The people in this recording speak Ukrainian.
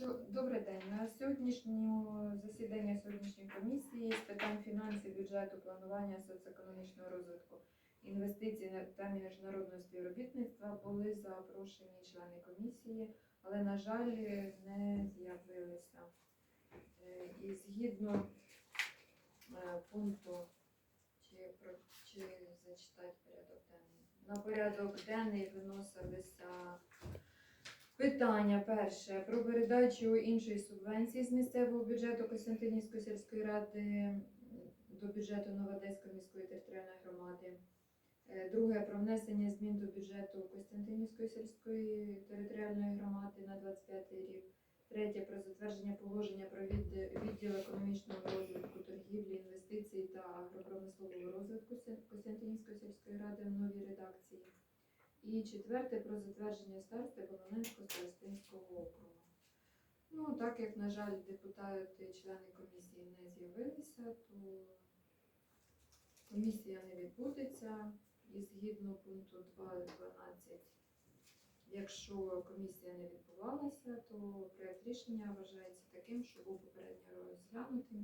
Добрий день. На сьогоднішньому засідання сьогоднішньої комісії з питань фінансів, бюджету, планування соціоекономічного розвитку, інвестицій та міжнародного співробітництва були запрошені члени комісії, але, на жаль, не з'явилися. Е, І згідно е, пункту, чи, чи зачитати порядок денний. На порядок денний виносилися Питання перше про передачу іншої субвенції з місцевого бюджету Костянтинівської сільської ради до бюджету Новодеської міської територіальної громади. Е, Друге про внесення змін до бюджету Костянтинівської сільської територіальної громади на 25 рік. Третє про затвердження положення про відділ економічного розвитку, торгівлі, інвестицій та агропромислового розвитку Костянтинівської сільської ради в новій. І четверте про затвердження старости Волоненського старостинського округу. Ну, так як, на жаль, депутати, члени комісії не з'явилися, то комісія не відбудеться. І згідно пункту 2.12, якщо комісія не відбувалася, то проект рішення вважається таким, що був попередньо розглянутим